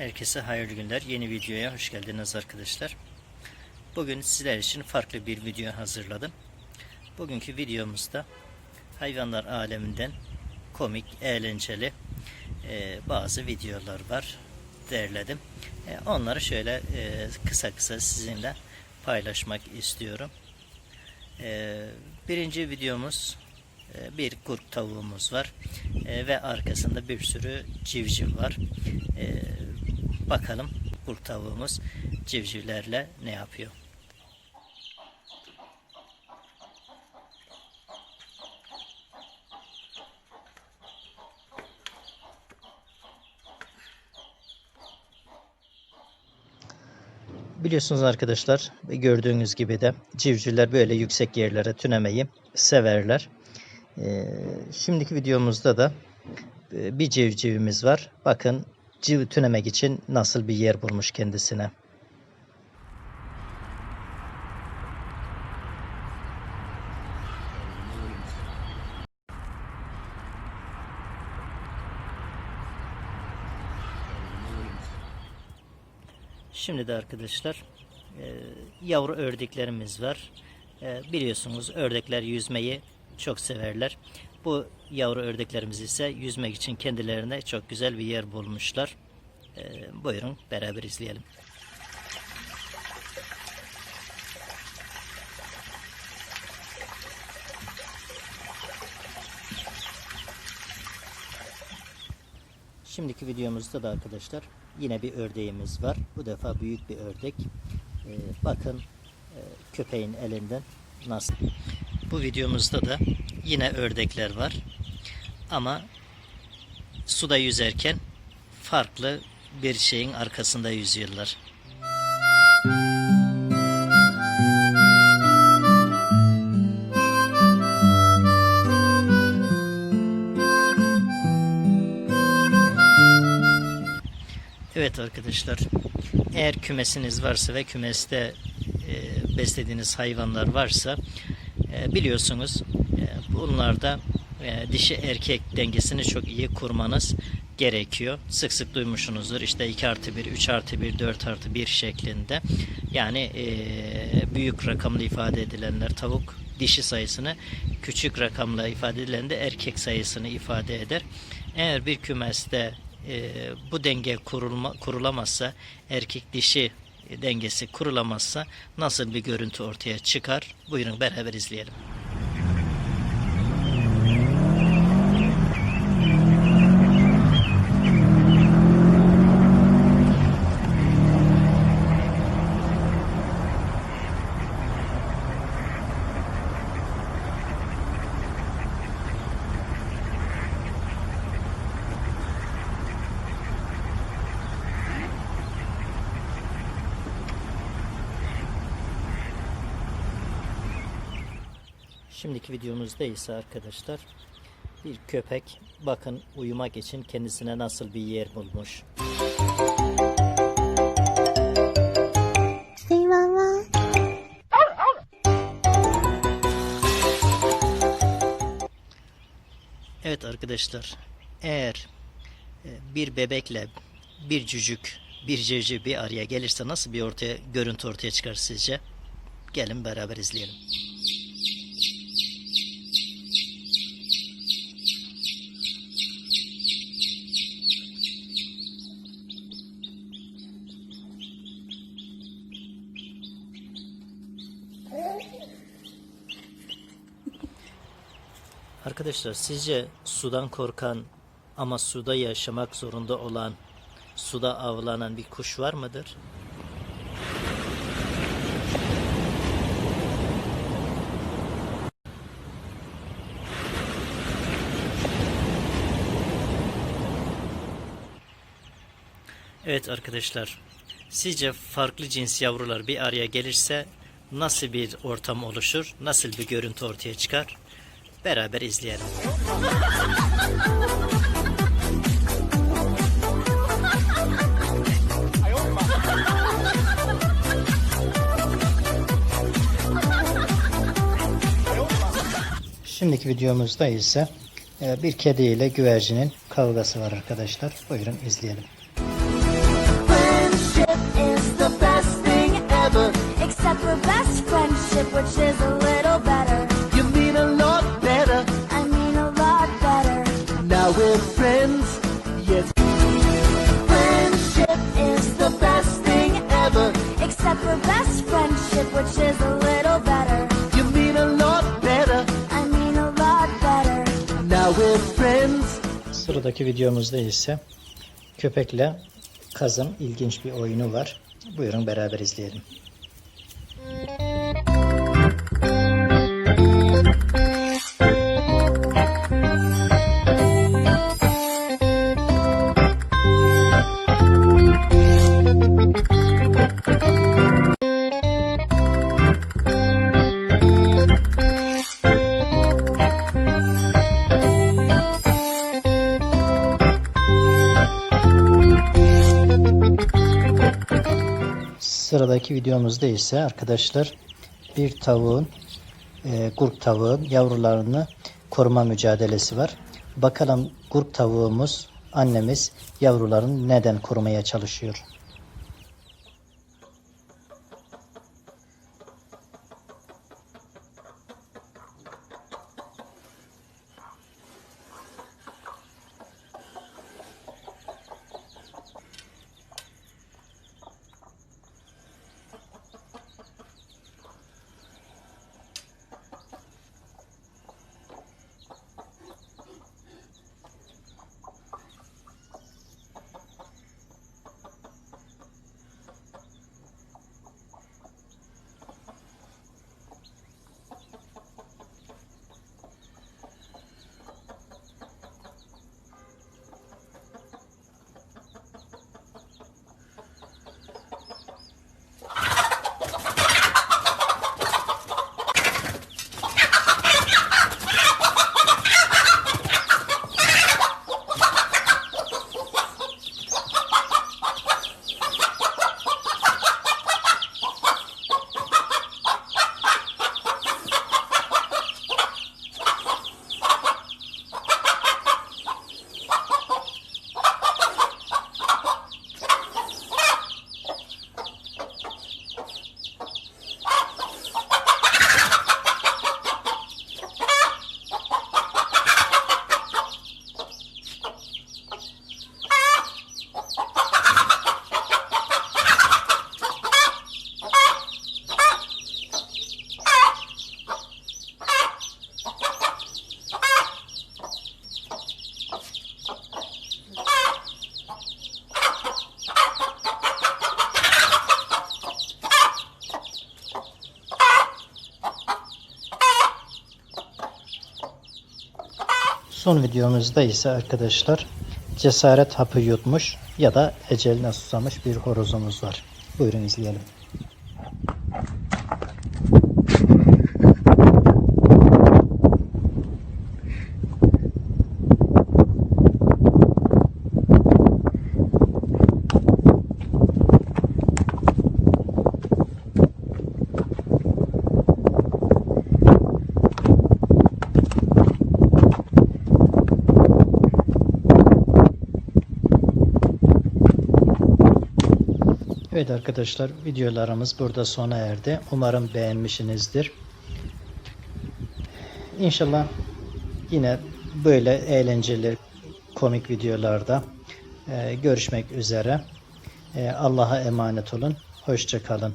Herkese hayırlı günler. Yeni videoya hoş geldiniz arkadaşlar. Bugün sizler için farklı bir video hazırladım. Bugünkü videomuzda hayvanlar aleminden komik, eğlenceli e, bazı videolar var. Derledim. E, onları şöyle e, kısa kısa sizinle paylaşmak istiyorum. E, birinci videomuz e, bir kurt tavuğumuz var E, ve arkasında bir sürü civciv var. E, bakalım kurt tavuğumuz civcivlerle ne yapıyor. Biliyorsunuz arkadaşlar gördüğünüz gibi de civcivler böyle yüksek yerlere tünemeyi severler. Ee, şimdiki videomuzda da e, bir civcivimiz var. Bakın civ tünemek için nasıl bir yer bulmuş kendisine. Şimdi de arkadaşlar e, yavru ördeklerimiz var. E, biliyorsunuz ördekler yüzmeyi çok severler. Bu yavru ördeklerimiz ise yüzmek için kendilerine çok güzel bir yer bulmuşlar. E, buyurun beraber izleyelim. Şimdiki videomuzda da arkadaşlar yine bir ördeğimiz var. Bu defa büyük bir ördek. Ee, bakın e, köpeğin elinden nasıl. Bu videomuzda da yine ördekler var. Ama suda yüzerken farklı bir şeyin arkasında yüzüyorlar. Evet arkadaşlar, eğer kümesiniz varsa ve kümeste e, beslediğiniz hayvanlar varsa e, biliyorsunuz e, bunlarda e, dişi erkek dengesini çok iyi kurmanız gerekiyor. Sık sık duymuşsunuzdur işte 2 artı 1, 3 artı 1, 4 artı 1 şeklinde. Yani e, büyük rakamlı ifade edilenler tavuk dişi sayısını küçük rakamla ifade edilen de erkek sayısını ifade eder. Eğer bir kümeste e, bu denge kurulma, kurulamazsa erkek dişi dengesi kurulamazsa nasıl bir görüntü ortaya çıkar? Buyurun beraber izleyelim. Şimdiki videomuzda ise arkadaşlar bir köpek bakın uyumak için kendisine nasıl bir yer bulmuş. Evet arkadaşlar eğer e, bir bebekle bir cücük bir civciv bir araya gelirse nasıl bir ortaya görüntü ortaya çıkar sizce? Gelin beraber izleyelim. Arkadaşlar sizce sudan korkan ama suda yaşamak zorunda olan, suda avlanan bir kuş var mıdır? Evet arkadaşlar, sizce farklı cins yavrular bir araya gelirse nasıl bir ortam oluşur, nasıl bir görüntü ortaya çıkar? Beraber izleyelim. Şimdiki videomuzda ise e, bir kedi ile güvercinin kavgası var arkadaşlar. Buyurun izleyelim. except for best friendship, which is a Sıradaki videomuzda ise köpekle kazın ilginç bir oyunu var. Buyurun beraber izleyelim. Sıradaki videomuzda ise arkadaşlar bir tavuğun, e, gurk tavuğun yavrularını koruma mücadelesi var. Bakalım gurk tavuğumuz, annemiz yavrularını neden korumaya çalışıyor? Son videomuzda ise arkadaşlar cesaret hapı yutmuş ya da eceline susamış bir horozumuz var. Buyurun izleyelim. Evet arkadaşlar videolarımız burada sona erdi. Umarım beğenmişsinizdir. İnşallah yine böyle eğlenceli komik videolarda e, görüşmek üzere. E, Allah'a emanet olun. Hoşça kalın.